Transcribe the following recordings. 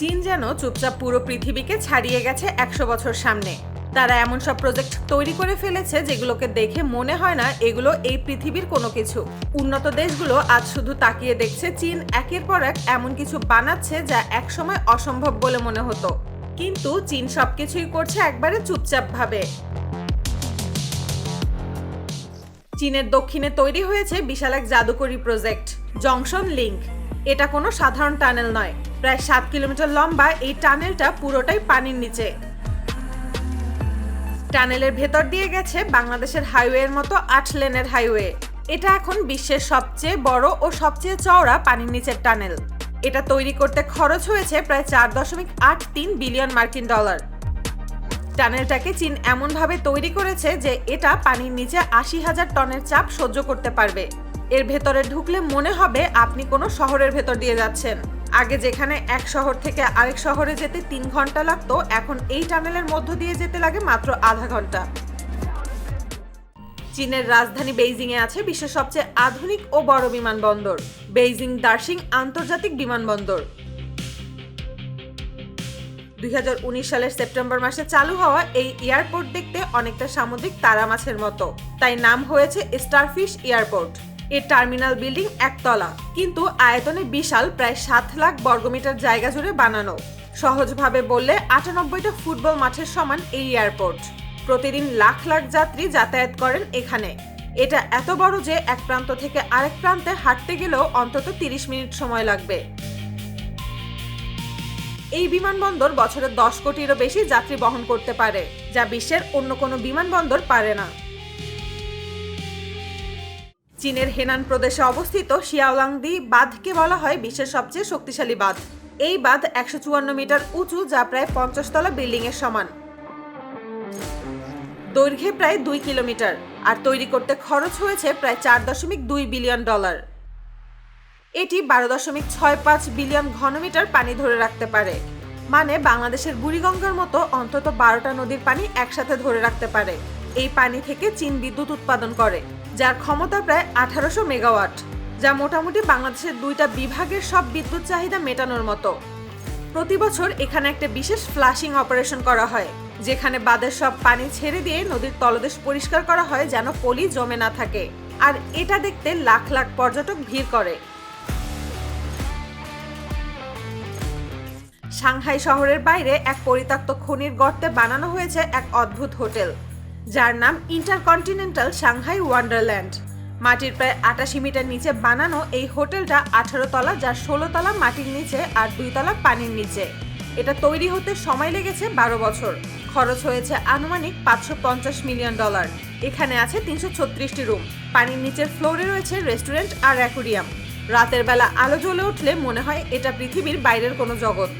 চীন যেন চুপচাপ পুরো পৃথিবীকে ছাড়িয়ে গেছে একশো বছর সামনে। তারা এমন সব প্রজেক্ট তৈরি করে ফেলেছে যেগুলোকে দেখে মনে হয় না এগুলো এই পৃথিবীর কোনো কিছু। উন্নত দেশগুলো আজ শুধু তাকিয়ে দেখছে চীন, একের পর এক এমন কিছু বানাচ্ছে যা একসময় অসম্ভব বলে মনে হতো। কিন্তু চীন সবকিছুই করছে একবারে চুপচাপ ভাবে। চীনের দক্ষিণে তৈরি হয়েছে বিশাল এক জাদুকরী প্রজেক্ট জংশন লিংক এটা কোনো সাধারণ টানেল নয়। প্রায় সাত কিলোমিটার লম্বা এই টানেলটা পুরোটাই পানির নিচে। টানেলের ভেতর দিয়ে গেছে বাংলাদেশের হাইওয়ের মতো আট লেনের হাইওয়ে এটা এখন বিশ্বের সবচেয়ে বড় ও সবচেয়ে চওড়া পানির নিচের টানেল। এটা তৈরি করতে খরচ হয়েছে প্রায় চার দশমিক আট তিন বিলিয়ন মার্কিন ডলার। টানেলটাকে চীন এমনভাবে তৈরি করেছে যে এটা পানির নিচে আশি হাজার টনের চাপ সহ্য করতে পারবে। এর ভেতরে ঢুকলে মনে হবে আপনি কোনো শহরের ভেতর দিয়ে যাচ্ছেন। আগে যেখানে এক শহর থেকে আরেক শহরে যেতে তিন ঘণ্টা লাগতো, এখন এই টানেলের মধ্য দিয়ে যেতে লাগে মাত্র আধা ঘণ্টা। চীনের রাজধানী বেইজিংয়ে আছে বিশ্বের সবচেয়ে আধুনিক ও বড় বিমানবন্দর। বেইজিং, দার্শিং আন্তর্জাতিক বিমানবন্দর। দুই হাজার উনিশ সালের সেপ্টেম্বর মাসে চালু হওয়া এই এয়ারপোর্ট দেখতে অনেকটা সামুদ্রিক তারা মাছের মতো। তাই নাম হয়েছে স্টারফিশ এয়ারপোর্ট। এর টার্মিনাল বিল্ডিং একতলা, কিন্তু আয়তনে বিশাল, প্রায় সাত লাখ বর্গমিটার জায়গা জুড়ে বানানো। সহজভাবে বললে, আটানব্বইটা ফুটবল মাঠের সমান এই এয়ারপোর্ট। প্রতিদিন লাখ লাখ যাত্রী যাতায়াত করেন এখানে। এটা এত বড় যে এক প্রান্ত থেকে আরেক প্রান্তে হাঁটতে গেলেও অন্তত তিরিশ মিনিট সময় লাগবে। এই বিমানবন্দর বছরে দশ কোটিরও বেশি যাত্রী বহন করতে পারে, যা বিশ্বের অন্য কোনো বিমানবন্দর পারে না। চীনের হেনান প্রদেশে অবস্থিত শিয়াওলাংদি বাঁধকে বলা হয় বিশ্বের সবচেয়ে শক্তিশালী বাঁধ। এই বাঁধ একশো চুয়ান্ন মিটার উঁচু, যা প্রায় পঞ্চাশ তলা বিল্ডিং এর সমান। দৈর্ঘ্যে প্রায় দুই কিলোমিটার, আর তৈরি করতে খরচ হয়েছে প্রায় চার দশমিক দুই বিলিয়ন ডলার। এটি বারো দশমিক ছয় পাঁচ বিলিয়ন ঘনমিটার পানি ধরে রাখতে পারে। মানে বাংলাদেশের বুড়িগঙ্গার মতো অন্তত বারোটা নদীর পানি একসাথে ধরে রাখতে পারে। এই পানি থেকে চীন বিদ্যুৎ উৎপাদন করে। যার ক্ষমতা প্রায় আঠারোশো মেগাওয়াট, যা মোটামুটি বাংলাদেশের দুইটা বিভাগের সব বিদ্যুৎ চাহিদা মেটানোর মতো। প্রতি বছর এখানে একটা বিশেষ ফ্লাশিং অপারেশন করা হয়, যেখানে বাঁধের সব পানি ছেড়ে দিয়ে নদীর তলদেশ পরিষ্কার করা হয় যেন পলি জমে না থাকে। আর এটা দেখতে লাখ লাখ পর্যটক ভিড় করে। সাংহাই শহরের বাইরে এক পরিত্যক্ত খনির গর্তে বানানো হয়েছে এক অদ্ভুত হোটেল। যার নাম ইন্টারকন্টিনেন্টাল সাংহাই ওয়ান্ডারল্যান্ড। মাটির প্রায় আটাশি মিটার নিচে বানানো এই হোটেলটা আঠারো তলা যার ষোলো তলা মাটির নিচে আর দুই তলা পানির নিচে। এটা তৈরি হতে সময় লেগেছে বারো বছর। খরচ হয়েছে আনুমানিক পাঁচশো পঞ্চাশ মিলিয়ন ডলার। এখানে আছে তিনশো ছত্রিশটি রুম। পানির নিচের ফ্লোরে রয়েছে রেস্টুরেন্ট আর অ্যাকুরিয়াম। রাতের বেলা আলো জ্বলে উঠলে মনে হয় এটা পৃথিবীর বাইরের কোনো জগৎ।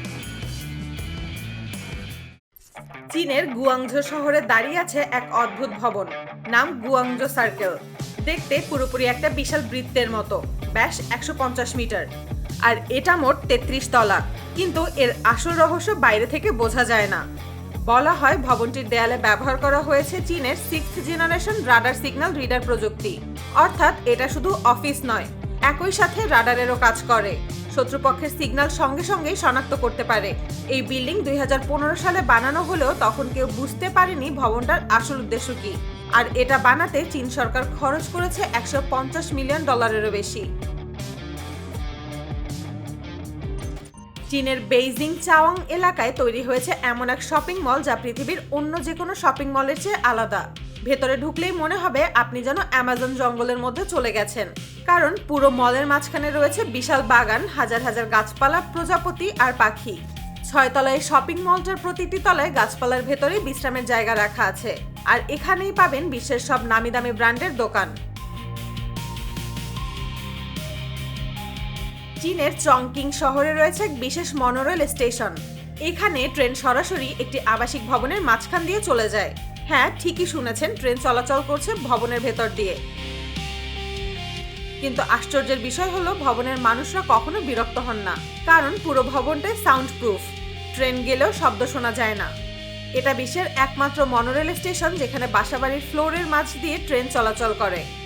চীনের গুয়াংঝো শহরে দাঁড়িয়ে আছে এক অদ্ভুত ভবন। নাম গুয়াংজো সার্কেল। দেখতে পুরোপুরি একটা বিশাল বৃত্তের মতো। ব্যাস, একশো পঞ্চাশ মিটার। আর এটা মোট তেত্রিশ তলা। কিন্তু এর আসল রহস্য বাইরে থেকে বোঝা যায় না। বলা হয় ভবনটির দেয়ালে ব্যবহার করা হয়েছে চীনের six generation radar signal reader প্রযুক্তি। অর্থাৎ এটা শুধু অফিস নয়, একই সাথে রাডারেরও কাজ করে। শত্রুপক্ষের সিগন্যাল সঙ্গে সঙ্গেই শনাক্ত করতে পারে। এই বিল্ডিং দুই হাজার পনেরো সালে বানানো হলেও তখন কেউ বুঝতে পারেনি ভবনটার আসল উদ্দেশ্য কি। আর এটা বানাতে চীন সরকার খরচ করেছে একশো পঞ্চাশ মিলিয়ন ডলারেরও বেশি। চীনের বেইজিং চাওয়াং এলাকায় তৈরি হয়েছে এমন এক শপিং মল যা পৃথিবীর অন্য যে কোনো শপিং মলের চেয়ে আলাদা। ভেতরে ঢুকলেই মনে হবে আপনি যেন অ্যামাজন জঙ্গলের মধ্যে চলে গেছেন। কারণ পুরো মলের মাঝখানে রয়েছে বিশাল বাগান, হাজার হাজার গাছপালা, প্রজাপতি আর পাখি। ছয় তলায় শপিং মলটার প্রতিটি তলায় গাছপালার ভেতরে বিশ্রামের জায়গা রাখা আছে। আর এখানেই পাবেন বিশ্বের সব নামি দামি ব্র্যান্ডের দোকান। চীনের চংকিং শহরে রয়েছে এক বিশেষ মনোরেল স্টেশন এখানে ট্রেন সরাসরি একটি আবাসিক ভবনের মাঝখান দিয়ে চলে যায়। হ্যাঁ ঠিকই শুনেছেন, ট্রেন চলাচল করছে ভবনের ভেতর দিয়ে। কিন্তু আশ্চর্যের বিষয় হলো, ভবনের মানুষরা কখনো বিরক্ত হন না। কারণ পুরো ভবনটাই সাউন্ড প্রুফ ট্রেন গেলেও শব্দ শোনা যায় না। এটা বিশ্বের একমাত্র মনোরেল স্টেশন যেখানে বাসাবাড়ির ফ্লোরের মাঝ দিয়ে ট্রেন চলাচল করে।